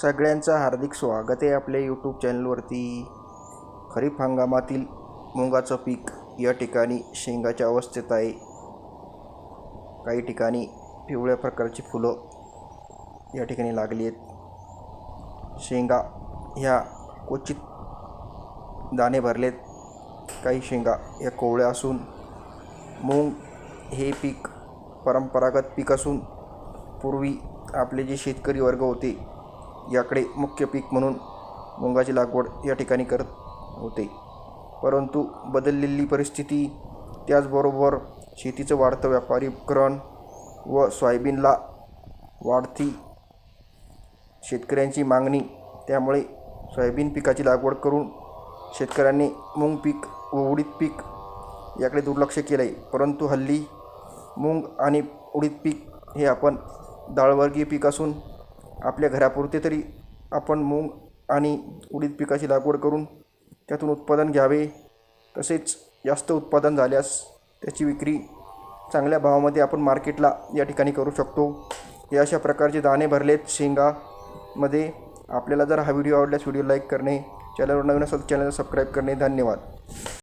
सगळ्यांचं हार्दिक स्वागत आहे आपल्या यूट्यूब चॅनलवरती खरीप हंगामातील मुगाचं पीक या ठिकाणी शेंगाच्या अवस्थेत आहे. काही ठिकाणी पिवळ्या प्रकारची फुलं या ठिकाणी लागली आहेत. शेंगा ह्या क्वचित दाणे भरलेत. काही शेंगा या कोवळ्या असून मूग हे पीक परंपरागत पीक असून पूर्वी आपले जे शेतकरी वर्ग होते याकडे मुख्य पीक म्हणून मुगाची लागवड या ठिकाणी करत होते. परंतु बदललेली परिस्थिती त्याचबरोबर शेतीचं वाढतं व्यापारीकरण व सोयाबीनला वाढती शेतकऱ्यांची मागणी त्यामुळे सोयाबीन पिकाची लागवड करून शेतकऱ्यांनी मूग पीक व उडीद पीक याकडे दुर्लक्ष केलं आहे परंतु हल्ली मूग आणि उडीद पीक हे आपण डाळवर्गीय पीक असून आपल्या घरापुरते तरी आपण मूग आणि उडीद पिकाची लागवड करून त्यातून उत्पादन घ्यावे. तसेच जास्त उत्पादन झाल्यास त्याची विक्री चांगल्या भावामध्ये आपण मार्केटला या ठिकाणी करू शकतो. हे अशा प्रकारचे दाणे भरलेत शेंगामध्ये. आपल्याला जर हा व्हिडिओ आवडल्यास व्हिडिओ लाईक करणे चॅनलवर नवीन असेल चॅनलला सबस्क्राईब करणे. धन्यवाद.